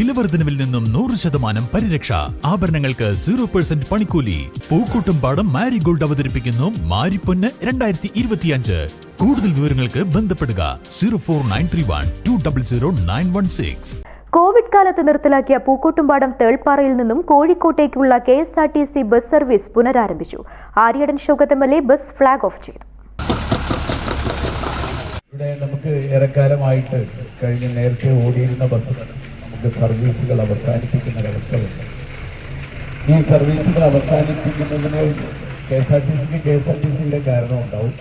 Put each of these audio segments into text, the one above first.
വിലവർദ്ധനവിൽ നിന്നും നൂറ് ശതമാനം പരിരക്ഷ. ആഭരണങ്ങൾക്ക് സീറോ പെർസെന്റ് പണിക്കൂലി. പൂക്കൂട്ടും പാടം മാരിഗോൾഡ് അവതരിപ്പിക്കുന്നു മാരിപ്പൊന്ന് രണ്ടായിരത്തി ഇരുപത്തിയഞ്ച് കൂടുതൽ വിവരങ്ങൾക്ക് ബന്ധപ്പെടുക zero four nine three one two double zero nine one six. Covid കാലത്ത് നിർത്തലാക്കിയ പൂക്കോട്ടുംപാടം തേൾപ്പാറയിൽ നിന്നും കോഴിക്കോട്ടേക്കുള്ള K S R T C bus service പുനരാരംഭിച്ചു. Aryadan Shoukath M L A bus flag off ചെയ്തു. ഇവിടെ നമുക്ക് ഏറെക്കാലമായിട്ട് കഴിഞ്ഞ നേരത്തെ ഓടിയിരുന്ന ബസ്സുകൾ നമുക്ക് സർവീസുകൾ അവസാനിപ്പിക്കുന്ന ഒരവസ്ഥയുണ്ട് ഈ സർവീസുകൾ അവസാനിപ്പിക്കുന്നതിന് കെ എസ് ആർ ടി സിക്ക് കെ എസ് ആർ ടി സിയുടെ കാരണം ഉണ്ടാവും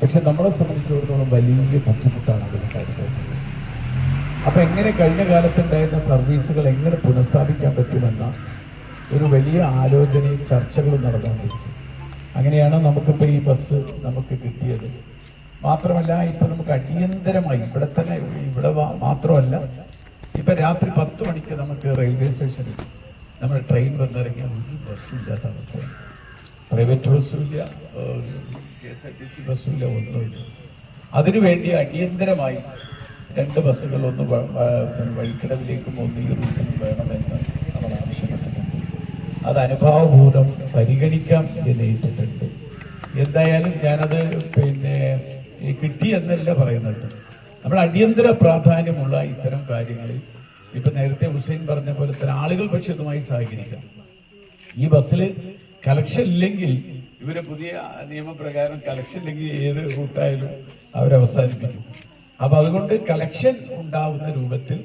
പക്ഷെ നമ്മളെ സംബന്ധിച്ചിടത്തോളം വലിയ ബുദ്ധിമുട്ടാണ് അതിന് കാര്യമായിട്ടുള്ളത് അപ്പൊ എങ്ങനെ കഴിഞ്ഞ കാലത്തുണ്ടായിരുന്ന സർവീസുകൾ എങ്ങനെ പുനഃസ്ഥാപിക്കാൻ പറ്റുമെന്ന ഒരു വലിയ ആലോചനയും ചർച്ചകളും നടന്നുകൊണ്ടിരിക്കും അങ്ങനെയാണ് നമുക്കിപ്പോൾ ഈ ബസ് നമുക്ക് കിട്ടിയത്. മാത്രമല്ല ഇപ്പൊ നമുക്ക് അടിയന്തരമായി ഇവിടെ തന്നെ ഇവിടെ മാത്രമല്ല ഇപ്പൊ രാത്രി പത്ത് മണിക്ക് നമുക്ക് റെയിൽവേ സ്റ്റേഷനിൽ നമ്മൾ ട്രെയിൻ വന്നിറങ്ങിയ ഒരു പ്രശ്നമില്ലാത്ത അവസ്ഥയാണ്. പ്രൈവറ്റ് ബസ്സും ഇല്ല K S R T C ബസ്സും ഇല്ല ഒന്നുമില്ല. അതിനുവേണ്ടി അടിയന്തരമായി രണ്ട് ബസ്സുകൾ ഒന്ന് വഴിക്കിടവിലേക്കും ഒന്ന് ഈ റൂട്ടിലും വേണമെന്ന് നമ്മൾ ആവശ്യപ്പെട്ടിട്ടുണ്ട്. അത് അനുഭാവപൂർവം പരിഗണിക്കാം എന്ന് ഏറ്റിട്ടുണ്ട്. എന്തായാലും ഞാനത് പിന്നെ കിട്ടി എന്നല്ല പറയുന്നുണ്ട്. നമ്മൾ അടിയന്തര പ്രാധാന്യമുള്ള ഇത്തരം കാര്യങ്ങളിൽ ഇപ്പൊ നേരത്തെ ഹുസൈൻ പറഞ്ഞ പോലെ തന്നെ ആളുകൾ പക്ഷെ ഇതുമായി സഹകരിക്കാം. ഈ ബസ്സിൽ കലക്ഷൻ ഇല്ലെങ്കിൽ ഇവരെ പുതിയ നിയമപ്രകാരം കലക്ഷൻ ഇല്ലെങ്കിൽ ഏത് റൂട്ടായാലും അവരവസാനിപ്പിക്കും അപ്പൊ അതുകൊണ്ട് കലക്ഷൻ ഉണ്ടാവുന്ന രൂപത്തിൽ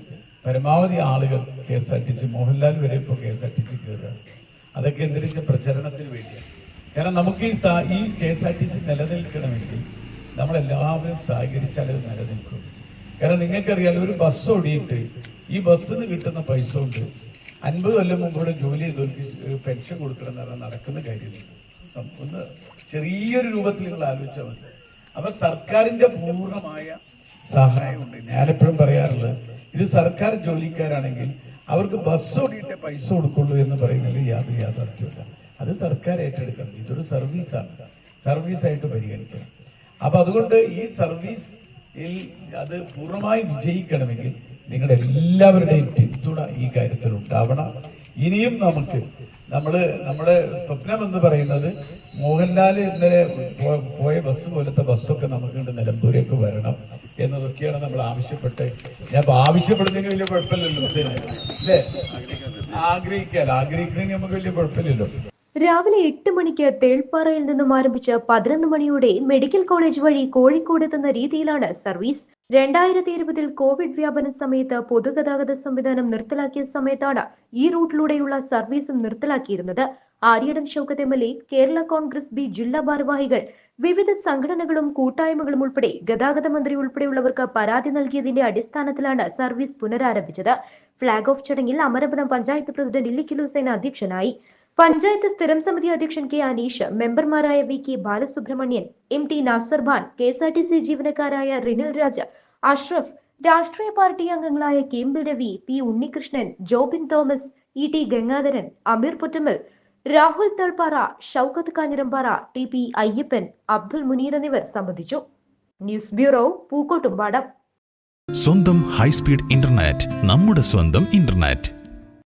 പരമാവധി ആളുകൾ K S R T C Mohanlal വരെ ഇപ്പോൾ K S R T C കയറുകയാണ് അതൊക്കെ എന്തിരിച്ച പ്രചരണത്തിന് വേണ്ടിയാണ്. കാരണം നമുക്ക് ഈ ഈ K S R T C നിലനിൽക്കണമെങ്കിൽ നമ്മളെല്ലാവരും സഹകരിച്ചാൽ അത് നിലനിൽക്കും. കാരണം നിങ്ങൾക്കറിയാലോ ഒരു ബസ് ഓടിയിട്ട് ഈ ബസ്സിന് കിട്ടുന്ന പൈസ കൊണ്ട് അൻപത് കൊല്ലം മുമ്പോടെ ജോലി ചെയ്തവർക്ക് പെൻഷൻ കൊടുക്കണം എന്ന് പറഞ്ഞാൽ നടക്കുന്ന കാര്യമില്ല ഒന്ന് ചെറിയൊരു രൂപത്തിൽ നിങ്ങൾ ആലോചിച്ചാൽ മതി. അപ്പൊ സർക്കാരിന്റെ പൂർണമായ സഹായമുണ്ട് ഞാനെപ്പോഴും പറയാറുള്ളത് ഇത് സർക്കാർ ജോലിക്കാരാണെങ്കിൽ അവർക്ക് ബസ് ഓടിയിട്ടേ പൈസ കൊടുക്കുള്ളൂ എന്ന് പറയുന്നതിൽ യാതൊരു യാഥാർത്ഥ്യമില്ല അത് സർക്കാർ ഏറ്റെടുക്കണം. ഇതൊരു സർവീസാണ് സർവീസായിട്ട് പരിഗണിക്കണം. അപ്പൊ അതുകൊണ്ട് ഈ സർവീസ് അത് പൂർണമായി വിജയിക്കണമെങ്കിൽ നിങ്ങളുടെ എല്ലാവരുടെയും പിന്തുണ ഈ കാര്യത്തിൽ ഉണ്ടാവണം. ഇനിയും നമുക്ക് നമ്മൾ നമ്മുടെ സ്വപ്നം എന്ന് പറയുന്നത് മോഹൻലാൽ ഇന്നലെ പോയ ബസ് പോലത്തെ ബസ്സൊക്കെ നമുക്ക് നിലമ്പൂരേക്ക് വരണം എന്നതൊക്കെയാണ് നമ്മൾ ആവശ്യപ്പെട്ട് ഞാൻ ആവശ്യപ്പെടുന്നതിന് വലിയ കുഴപ്പമില്ലല്ലോ. അല്ലേ? ആഗ്രഹിക്കാൽ ആഗ്രഹിക്കുന്നതിന് നമുക്ക് വലിയ കുഴപ്പമില്ലല്ലോ. രാവിലെ എട്ട് മണിക്ക് തേൾപ്പാറയിൽ നിന്നും ആരംഭിച്ച് പതിനൊന്ന് മണിയോടെ മെഡിക്കൽ കോളേജ് വഴി കോഴിക്കോട് എത്തുന്ന രീതിയിലാണ് സർവീസ്. രണ്ടായിരത്തി ഇരുപതിൽ കോവിഡ് വ്യാപന സമയത്ത് പൊതുഗതാഗത സംവിധാനം നിർത്തലാക്കിയ സമയത്താണ് ഈ റൂട്ടിലൂടെയുള്ള സർവീസും നിർത്തലാക്കിയിരുന്നത്. Aryadan Shoukath M L A Kerala Congress B ജില്ലാ ഭാരവാഹികൾ വിവിധ സംഘടനകളും കൂട്ടായ്മകളും ഉൾപ്പെടെ ഗതാഗത മന്ത്രി ഉൾപ്പെടെയുള്ളവർക്ക് പരാതി നൽകിയതിന്റെ അടിസ്ഥാനത്തിലാണ് സർവീസ് പുനരാരംഭിച്ചത്. ഫ്ളാഗ് ഓഫ് ചടങ്ങിൽ അമരപുരം പഞ്ചായത്ത് പ്രസിഡന്റ് ഇല്ലിക്കൽ ഹുസൈൻ അധ്യക്ഷനായി. പഞ്ചായത്ത് സ്ഥിരം സമിതി അധ്യക്ഷൻ കെ അനീഷ് മെമ്പർമാരായ V K Balasubramanian M T Nasarban K S R T C ജീവനക്കാരായ Rinil Raja Ashraf രാഷ്ട്രീയ പാർട്ടി അംഗങ്ങളായ Kimbil Ravi P Unnikrishnan Jobin Thomas E T Gangadharan Ameer Puttammal Rahul Thalppara Shoukath Kanjirampara T P Ayyappan Abdul Muneer എന്നിവർ സംബന്ധിച്ചു. News bureau Pookkottumpadam. സ്വന്തം high speed internet നമ്മുടെ സ്വന്തം internet.